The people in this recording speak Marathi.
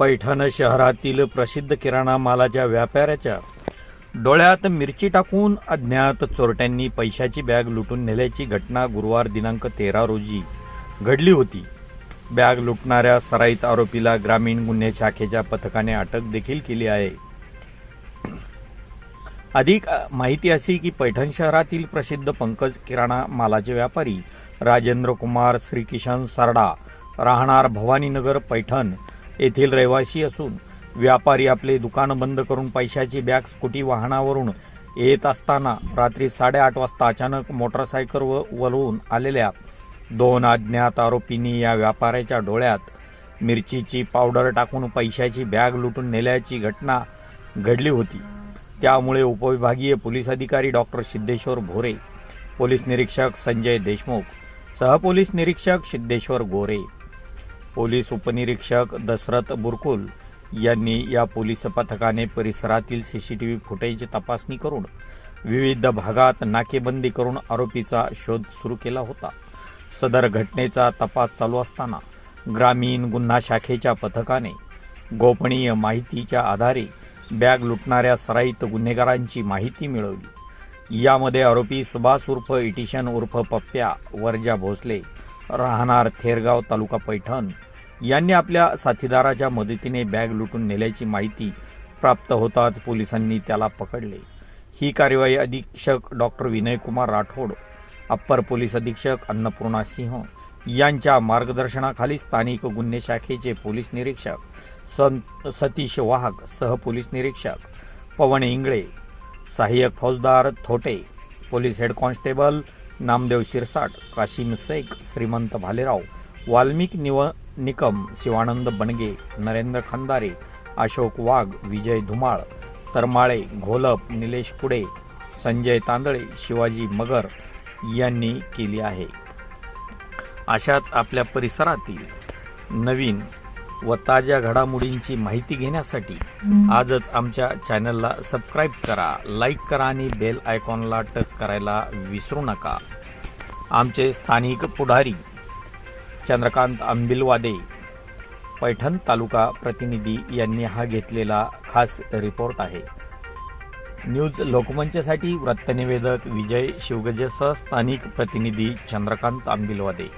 पैठण शहरातील प्रसिद्ध किराणा मालाच्या व्यापाऱ्याच्या डोळ्यात मिरची टाकून अज्ञात चोरट्यांनी पैशाची बॅग लुटून नेल्याची घटना गुरुवार दिनांक तेरा रोजी घडली होती. बॅग लुटणाऱ्या सराईत आरोपीला ग्रामीण गुन्हे शाखेच्या पथकाने अटक देखील केली आहे. अधिक माहिती अशी की पैठण शहरातील प्रसिद्ध पंकज किराणा मालाचे व्यापारी राजेंद्र कुमार श्रीकिशन सरडा राहणार भवानीनगर पैठण येथील रहिवासी असून व्यापारी आपले दुकान बंद करून पैशाची बॅग स्कूटी वाहनावरून येत असताना रात्री साडेआठ वाजता अचानक मोटरसायकल वळवून आलेल्या दोन अज्ञात आरोपींनी या व्यापाऱ्याच्या डोळ्यात मिरचीची पावडर टाकून पैशाची बॅग लुटून नेल्याची घटना घडली होती. त्यामुळे उपविभागीय पोलीस अधिकारी डॉक्टर सिद्धेश्वर भोरे पोलीस निरीक्षक संजय देशमुख सहपोलीस निरीक्षक सिद्धेश्वर गोरे पोलीस उपनिरीक्षक दशरथ बुरकुल यांनी या पोलीस पथकाने परिसरातील सीसीटीव्ही फुटेज तपासणी करून विविध भागात नाकेबंदी करून आरोपीचा शोध सुरू केला होता. सदर घटनेचा तपास चालू असताना ग्रामीण गुन्हा शाखेच्या पथकाने गोपनीय माहितीच्या आधारे बॅग लुटणाऱ्या सराईत गुन्हेगारांची माहिती मिळवली. यामध्ये आरोपी सुभाष उर्फ इटिशन उर्फ पप्प्या वर्जा भोसले राहणार थेरगाव तालुका पैठण यांनी आपल्या साथीदाराच्या मदतीने बॅग लुटून नेल्याची माहिती प्राप्त होताच पोलिसांनी त्याला पकडले. ही कारवाई अधीक्षक doctor Vinaykumar Rathod upper police अधीक्षक अन्नपूर्णा सिंह यांच्या मार्गदर्शनाखाली स्थानिक गुन्हे शाखेचे पोलीस निरीक्षक सं- सतीश वाहक सहपोलीस निरीक्षक पवन इंगळे सहाय्यक फौजदार Thote police head constable Namdev Shirsat Kasim Shaikh Shrimant Bhalerao Valmik निव निकम शिवानंद बनगे नरेंद्र खंदारे अशोक वाघ विजय धुमाळ तरमाळे घोलप निलेश पुडे संजय तांदळे शिवाजी मगर यांनी केली आहे. अशाच आपल्या परिसरातील नवीन व ताज्या घडामोडींची माहिती घेण्यासाठी आजच आमच्या चॅनलला सबस्क्राईब करा लाईक करा आणि बेल आयकॉनला टच करायला विसरू नका. आमचे स्थानिक पुढारी चंद्रकांत आंबिलवादे पैठण तालुका प्रतिनिधी यांनी हा घेतलेला खास रिपोर्ट आहे. न्यूज लोकमंचसाठी वृत्तनिवेदक विजय शिवगजेसह स्थानिक प्रतिनिधी चंद्रकांत आंबिलवादे.